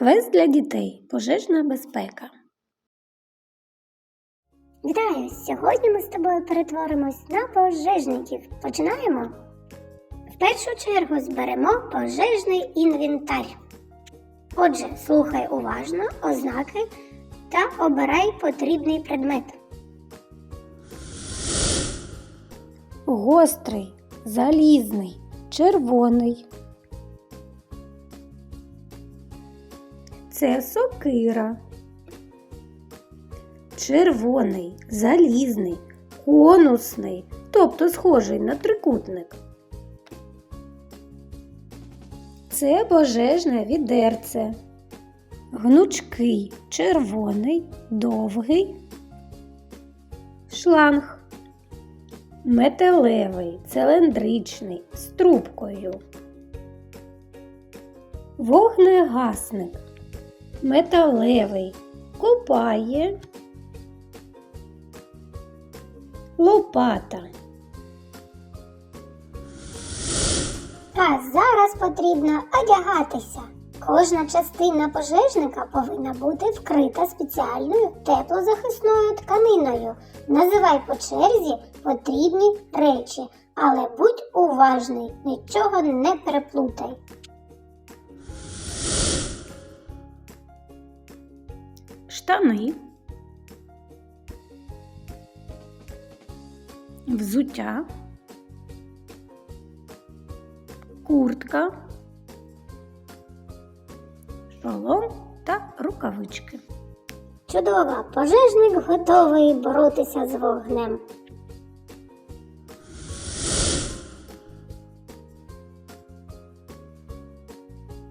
Квест для дітей. Пожежна безпека. Вітаю! Сьогодні ми з тобою перетворимось на пожежників. Починаємо? В першу чергу зберемо пожежний інвентар. Отже, слухай уважно ознаки та обирай потрібний предмет. Гострий, залізний, червоний. Це сокира. Червоний, залізний, конусний, тобто схожий на трикутник. Це пожежне відерце. Гнучкий, червоний, довгий. Шланг. Металевий, циліндричний, з трубкою. Вогнегасник. Металевий. Копає. Лопата. А зараз потрібно одягатися. Кожна частина пожежника повинна бути вкрита спеціальною теплозахисною тканиною. Називай по черзі потрібні речі, але будь уважний, нічого не переплутай. Штани. Взуття. Куртка. Шолом та рукавички. Чудово, пожежник готовий боротися з вогнем.